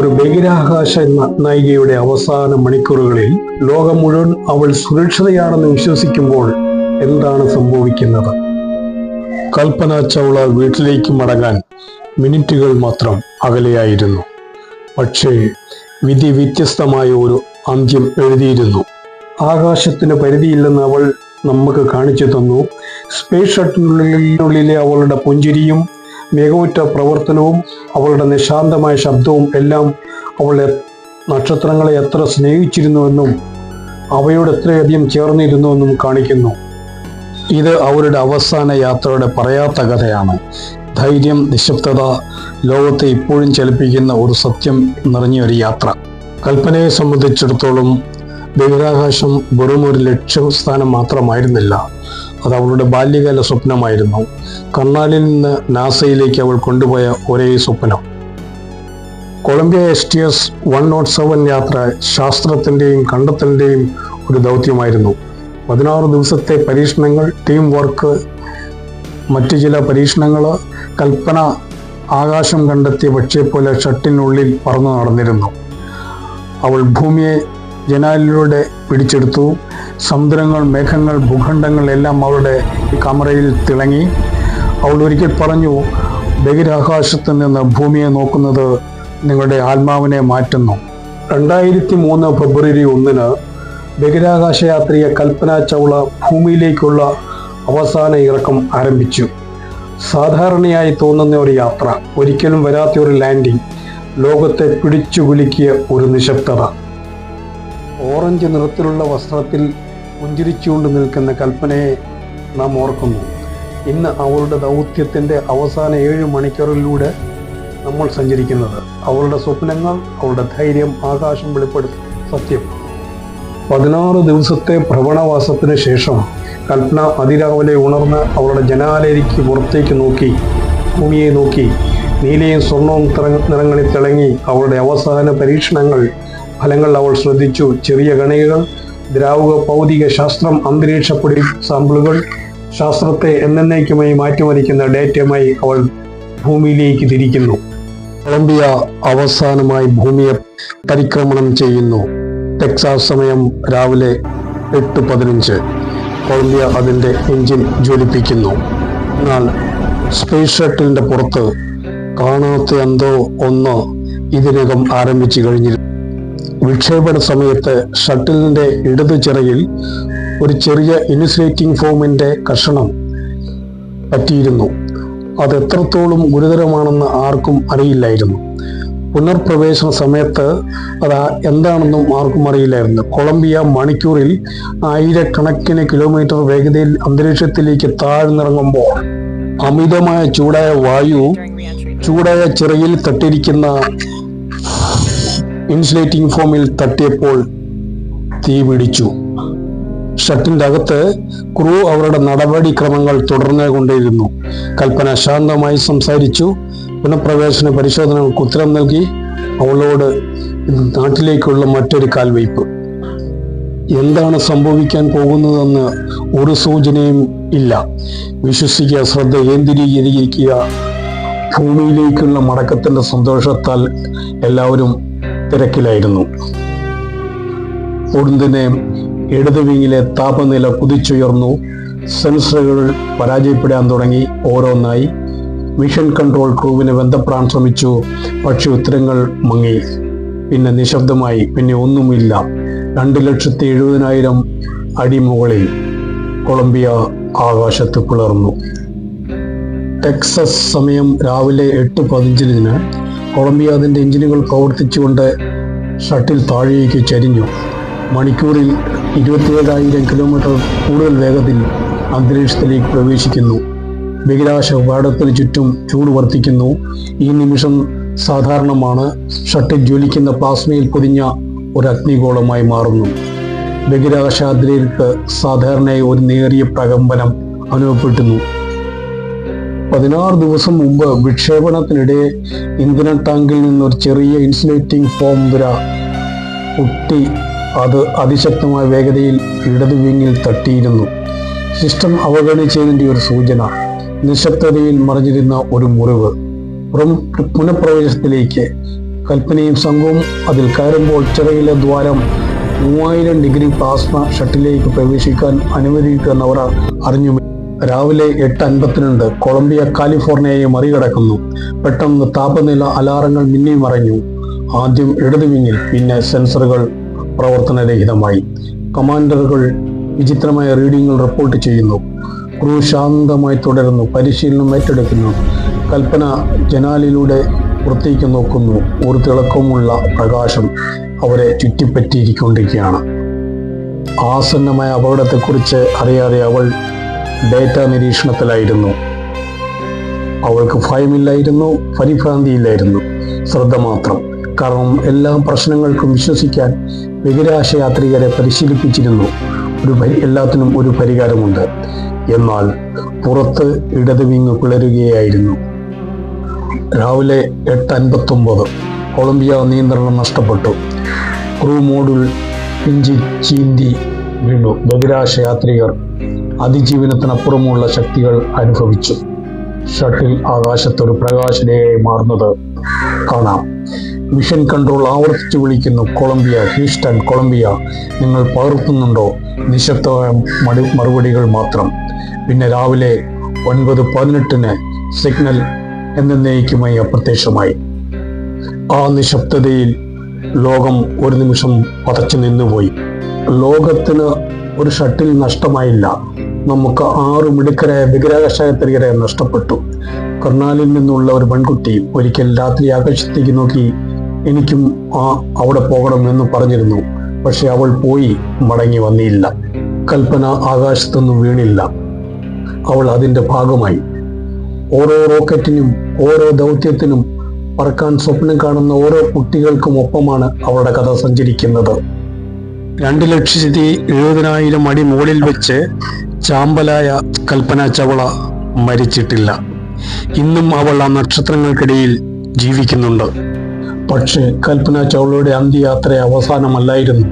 ഒരു ബഹിരാകാശ നായികയുടെ അവസാന മണിക്കൂറുകളിൽ ലോകം മുഴുവൻ അവൾ സുരക്ഷിതയാണെന്ന് വിശ്വസിക്കുമ്പോൾ എന്താണ് സംഭവിക്കുന്നത്? കൽപ്പന ചൗള വീട്ടിലേക്ക് മടങ്ങാൻ മിനിറ്റുകൾ മാത്രം അകലെയായിരുന്നു. പക്ഷേ വിധി വ്യത്യസ്തമായ ഒരു അന്ത്യം എഴുതിയിരുന്നു. ആകാശത്തിന് പരിധിയില്ലെന്ന് അവൾ നമുക്ക് കാണിച്ചു തന്നു. സ്പേസ് ഷട്ടിനുള്ളിലെ അവളുടെ പുഞ്ചിരിയും മികവുറ്റ പ്രവർത്തനവും അവളുടെ നിശാന്തമായ ശബ്ദവും എല്ലാം അവളെ നക്ഷത്രങ്ങളെ എത്ര സ്നേഹിച്ചിരുന്നുവെന്നും അവയോട് എത്രയധികം ചേർന്നിരുന്നുവെന്നും കാണിക്കുന്നു. ഇത് അവരുടെ അവസാന യാത്രയുടെ പറയാത്ത കഥയാണ്. ധൈര്യം നിശബ്ദത ലോകത്തെ ഇപ്പോഴും ചലിപ്പിക്കുന്ന ഒരു സത്യം നിറഞ്ഞ ഒരു യാത്ര. കൽപ്പനയെ സംബന്ധിച്ചിടത്തോളം ബഹിരാകാശം വെറും ഒരു ലക്ഷ്യസ്ഥാനം മാത്രമായിരുന്നില്ല. അത് അവളുടെ ബാല്യകാല സ്വപ്നമായിരുന്നു. കർണാലിൽ നിന്ന് നാസയിലേക്ക് അവൾ കൊണ്ടുപോയ ഒരേ സ്വപ്നം. Columbia S T S one naught seven യാത്ര ശാസ്ത്രത്തിന്റെയും കണ്ടെത്തലിന്റെയും ഒരു ദൗത്യമായിരുന്നു. പതിനാറ് ദിവസത്തെ പരീക്ഷണങ്ങൾ ടീം വർക്ക് മറ്റു ചില പരീക്ഷണങ്ങൾ കൽപ്പന ആകാശം കണ്ടെത്തിയ പക്ഷേ പോലെ ഷട്ടിനുള്ളിൽ പറന്നു നടന്നിരുന്നു. അവൾ ഭൂമിയെ ജനാലിലൂടെ പിടിച്ചെടുത്തു. സമുദ്രങ്ങൾ മേഘങ്ങൾ ഭൂഖണ്ഡങ്ങൾ എല്ലാം അവളുടെ കമറയിൽ തിളങ്ങി. അവൾ ഒരിക്കൽ പറഞ്ഞു ബഹിരാകാശത്ത് നിന്ന് ഭൂമിയെ നോക്കുന്നത് നിങ്ങളുടെ ആത്മാവിനെ മാറ്റുന്നു. രണ്ടായിരത്തി മൂന്ന് ഫെബ്രുവരി ഒന്നിന് ബഹിരാകാശ യാത്രിയെ കൽപ്പന ചൗള ഭൂമിയിലേക്കുള്ള അവസാന ഇറക്കം ആരംഭിച്ചു. സാധാരണയായി തോന്നുന്ന ഒരു യാത്ര ഒരിക്കലും വരാത്ത ഒരു ലാൻഡിംഗ് ലോകത്തെ പിടിച്ചു കുലുക്കിയ ഒരു നിശബ്ദത. ഓറഞ്ച് നിറത്തിലുള്ള വസ്ത്രത്തിൽ പുഞ്ചിരിച്ചുകൊണ്ട് നിൽക്കുന്ന കൽപ്പനയെ നാം ഓർക്കുന്നു. ഇന്ന് അവളുടെ ദൗത്യത്തിന്റെ അവസാന ഏഴ് മണിക്കൂറിലൂടെ നമ്മൾ സഞ്ചരിക്കുന്നത് അവളുടെ സ്വപ്നങ്ങൾ അവളുടെ ധൈര്യം ആകാശം വെളിപ്പെടുത്തി. സത്യം. പതിനാറ് ദിവസത്തെ ഭ്രമണവാസത്തിന് ശേഷം കൽപ്പന അതിരാവിലെ ഉണർന്ന് അവളുടെ ജനാലരിക്ക് പുറത്തേക്ക് നോക്കി ഭൂമിയെ നോക്കി നീലയും സ്വർണവും നിറങ്ങളിൽ തിളങ്ങി അവളുടെ അവസാന പരീക്ഷണങ്ങൾ ഫലങ്ങൾ അവൾ ശ്രദ്ധിച്ചു. ചെറിയ കണികകൾ ദ്രാവക ഭൗതിക ശാസ്ത്രം അന്തരീക്ഷ പൊടി സാമ്പിളുകൾ ശാസ്ത്രത്തെ എന്നേക്കുമായി മാറ്റിമറിക്കുന്ന ഡേറ്റയുമായി അവൾ ഭൂമിയിലേക്ക് തിരിക്കുന്നു. കൊളംബിയ അവസാനമായി ഭൂമിയെ പരിക്രമണം ചെയ്യുന്നു. ടെക്സാസ് സമയം രാവിലെ എട്ട് പതിനഞ്ച്. കൊളംബിയ അതിന്റെ എഞ്ചിൻ ജ്വലിപ്പിക്കുന്നു. എന്നാൽ സ്പേസ് ഷട്ടിലിന്റെ പുറത്ത് കാണാത്ത എന്തോ ഒന്ന് ഇതിനകം ആരംഭിച്ചു കഴിഞ്ഞിരുന്നു. വിക്ഷേപണ സമയത്ത് ഷട്ടിലിന്റെ ഇടതു ചിറയിൽ ഒരു ചെറിയ ഇൻസുലേറ്റിംഗ് ഫോമിന്റെ കഷണം പറ്റിയിരുന്നു അത് എത്രത്തോളം ഗുരുതരമാണെന്ന് ആർക്കും അറിയില്ലായിരുന്നു പുനർപ്രവേശന സമയത്ത് അത് എന്താണെന്നും ആർക്കും അറിയില്ലായിരുന്നു കൊളംബിയ മണിക്കൂറിൽ ആയിരക്കണക്കിന് കിലോമീറ്റർ വേഗതയിൽ അന്തരീക്ഷത്തിലേക്ക് താഴ്ന്നിറങ്ങുമ്പോൾ അമിതമായ ചൂടായ വായു. ചൂടായ ചിറയിൽ തട്ടിയിരിക്കുന്ന ഇൻസുലേറ്റിംഗ് ഫോമിൽ തട്ടിയപ്പോൾ തീ പിടിച്ചു. ഷട്ടിന്റെ അകത്ത് ക്രൂ അവരുടെ നടപടിക്രമങ്ങൾ തുടർന്നു കൊണ്ടേയിരുന്നു കൽപ്പന ശാന്തമായി സംസാരിച്ചു. പുനഃപ്രവേശന പരിശോധനകൾക്ക് ഉത്തരം നൽകി. അവളോട് നാട്ടിലേക്കുള്ള മറ്റൊരു കാൽവയ്പ് എന്താണ് സംഭവിക്കാൻ പോകുന്നതെന്ന് ഒരു സൂചനയും ഇല്ല. വിശ്വസിക്കുക ശ്രദ്ധ കേന്ദ്രീകരിക്കുക. ഭൂമിയിലേക്കുള്ള മടക്കത്തിന്റെ സന്തോഷത്താൽ എല്ലാവരും തിരക്കിലായിരുന്നു. ഉടുന്തിനെ ഇടത് വിങ്ങിലെ താപനില കുതിച്ചുയർന്നു. സെൻസറുകൾ പരാജയപ്പെടാൻ തുടങ്ങി ഓരോന്നായി. മിഷൻ കൺട്രോൾ ക്രൂവിനെ ബന്ധപ്പെടാൻ ശ്രമിച്ചു. പക്ഷെ ഉത്തരങ്ങൾ മങ്ങി. പിന്നെ നിശബ്ദമായി. പിന്നെ ഒന്നുമില്ല. രണ്ട് ലക്ഷത്തി എഴുപതിനായിരം അടി മുകളിൽ കൊളംബിയ ആകാശത്ത് പിളർന്നു. ടെക്സസ് സമയം രാവിലെ എട്ട് പതിനഞ്ചിന് കൊളംബിയ അതിന്റെ എഞ്ചിനുകൾ പ്രവർത്തിച്ചുകൊണ്ട് ഷട്ടിൽ താഴേക്ക് ചരിഞ്ഞു. മണിക്കൂറിൽ ഇരുപത്തിയേഴായിരം കിലോമീറ്റർ കൂടുതൽ വേഗത്തിൽ അന്തരീക്ഷത്തിലേക്ക് പ്രവേശിക്കുന്നു. ബഹിരാകാശ പാടത്തിന് ചുറ്റും ചൂട് വർദ്ധിക്കുന്നു. ഈ നിമിഷം സാധാരണമാണ് ഷട്ടിൽ ജ്വലിക്കുന്ന പ്ലാസ്മയിൽ പൊതിഞ്ഞ ഒരു അഗ്നിഗോളമായി മാറുന്നു. ബഹിരാകാശാദ്രികർക്ക് സാധാരണയായി ഒരു നേറിയ പ്രകമ്പനം അനുഭവപ്പെട്ടുന്നു പതിനാറ് ദിവസം മുമ്പ് വിക്ഷേപണത്തിനിടെ ഇന്ധന ടാങ്കിൽ നിന്നൊരു ചെറിയ ഇൻസുലേറ്റിംഗ് ഫോം വര പൊട്ടി അത് അതിശക്തമായ വേഗതയിൽ ഇടതു വിങ്ങിൽ തട്ടിയിരുന്നു. സിസ്റ്റം അവഗണിച്ചതിന്റെ ഒരു സൂചന നിശബ്ദതയിൽ മറിഞ്ഞിരുന്ന ഒരു മുറിവ്. പുനഃപ്രവേശത്തിലേക്ക് കൽപ്പനയും സംഘവും അതിൽ കയറുമ്പോൾ ചിറകിലെ ദ്വാരം മൂവായിരം ഡിഗ്രി പ്ലാസ്മ ഷട്ടിലേക്ക് പ്രവേശിക്കാൻ അനുവദിക്കുന്നവർ അറിഞ്ഞു. രാവിലെ എട്ട് അൻപത്തിരണ്ട് കൊളംബിയ കാലിഫോർണിയയെ മറികടക്കുന്നു. പെട്ടെന്ന് താപനില അലാറങ്ങൾ മിന്നി മറഞ്ഞു. ആദ്യം ഇടതു വിങ്ങിൽ പിന്നെ സെൻസറുകൾ പ്രവർത്തനരഹിതമായി. കമാൻഡറുകൾ വിചിത്രമായ റീഡിങ്ങുകൾ റിപ്പോർട്ട് ചെയ്യുന്നു. ക്രൂ ശാന്തമായി തുടരുന്നു പരിശീലനം ഏറ്റെടുക്കുന്നു കൽപ്പന ജനാലിലൂടെ പുറത്തേക്ക് നോക്കുന്നു. ഒരു തിളക്കമുള്ള പ്രകാശം അവരെ ചുറ്റിപ്പറ്റിയിരിക്കൊണ്ടിരിക്കുകയാണ്. ആസന്നമായ അപകടത്തെക്കുറിച്ച് അറിയാതെ അവൾ ഡേറ്റ നിരീക്ഷണത്തിലായിരുന്നു. അവൾക്ക് ഭയമില്ലായിരുന്നു പരിഭ്രാന്തിയില്ലായിരുന്നു. ശ്രദ്ധ മാത്രം. കാരണം എല്ലാ പ്രശ്നങ്ങൾക്കും വിശ്വസിക്കാൻ ബഹിരാശയാത്രികരെ പരിശീലിപ്പിച്ചിരുന്നു. ഒരു എല്ലാത്തിനും ഒരു പരിഹാരമുണ്ട്. എന്നാൽ പുറത്ത് ഇടത് വിങ് പിളരുകയായിരുന്നു. രാവിലെ എട്ട് അൻപത്തൊമ്പത് കൊളംബിയ നിയന്ത്രണം നഷ്ടപ്പെട്ടു. ക്രൂ മോഡുൽ പിഞ്ചി ചീന്തി വീണു. ബഹിരാശ യാത്രികർ അതിജീവനത്തിനപ്പുറമുള്ള ശക്തികൾ അനുഭവിച്ചു. ഷട്ടിൽ ആകാശത്തൊരു പ്രകാശരേഖയായി മാറുന്നത് കാണാം. മിഷൻ കൺട്രോൾ ആവർത്തിച്ചു വിളിക്കുന്നു കൊളംബിയ ഹ്യൂസ്റ്റൺ കൊളംബിയ നിങ്ങൾ പകർത്തുന്നുണ്ടോ? നിശബ്ദമായ മടി മറുപടികൾ മാത്രം. പിന്നെ രാവിലെ ഒൻപത് പതിനെട്ടിന് സിഗ്നൽ എന്നേക്കുമായി അപ്രത്യക്ഷമായി. ആ നിശബ്ദതയിൽ ലോകം ഒരു നിമിഷം പതച്ചു നിന്നുപോയി. ലോകത്തിന് ഒരു ഷട്ടിൽ നഷ്ടമായില്ല. നമുക്ക് ആറ് മിടുക്കരായ ബഹിരാകാശയാത്രികരെ നഷ്ടപ്പെട്ടു. കർണാലിൽ നിന്നുള്ള ഒരു പെൺകുട്ടി ഒരിക്കൽ രാത്രി ആകാശത്തേക്ക് നോക്കി എനിക്കും ആ അവിടെ പോകണം എന്ന് പറഞ്ഞിരുന്നു. പക്ഷെ അവൾ പോയി മടങ്ങി വന്നില്ല. കൽപ്പന ആകാശത്തൊന്നും വീണില്ല. അവൾ അതിന്റെ ഭാഗമായി. ഓരോ റോക്കറ്റിനും ഓരോ ദൗത്യത്തിനും പറക്കാൻ സ്വപ്നം കാണുന്ന ഓരോ കുട്ടികൾക്കും ഒപ്പമാണ് അവളുടെ കഥ സഞ്ചരിക്കുന്നത്. രണ്ട് ലക്ഷത്തി എഴുപതിനായിരം അടി മുകളിൽ വെച്ച് ചാമ്പലായ കൽപ്പന ചവള മരിച്ചിട്ടില്ല. ഇന്നും അവൾ ആ നക്ഷത്രങ്ങൾക്കിടയിൽ ജീവിക്കുന്നുണ്ട്. പക്ഷേ കൽപ്പന ചൗളയുടെ അന്ത്യയാത്ര അവസാനമല്ലായിരുന്നു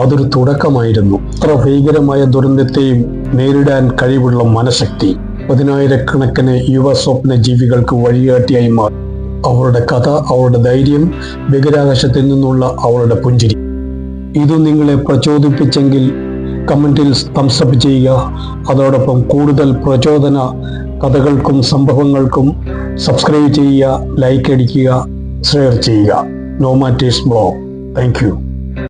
അതൊരു തുടക്കമായിരുന്നു. അത്ര ഭീകരമായ ദുരന്തത്തെയും നേരിടാൻ കഴിവുള്ള മനഃശക്തി പതിനായിരക്കണക്കിന് യുവ സ്വപ്ന ജീവികൾക്ക് വഴികാട്ടിയായി മാറി. അവരുടെ കഥ അവരുടെ ധൈര്യം ബഹിരാകാശത്തിൽ നിന്നുള്ള അവളുടെ പുഞ്ചിരി. ഇത് നിങ്ങളെ പ്രചോദിപ്പിച്ചെങ്കിൽ കമന്റിൽ തംസപ്പ് ചെയ്യുക. അതോടൊപ്പം കൂടുതൽ പ്രചോദന കഥകൾക്കും സംഭവങ്ങൾക്കും സബ്സ്ക്രൈബ് ചെയ്യുക ലൈക്ക് അടിക്കുക ഷെയർ ചെയ്യുക. നോമാറ്റീസ് ബ്ലോഗ് താങ്ക്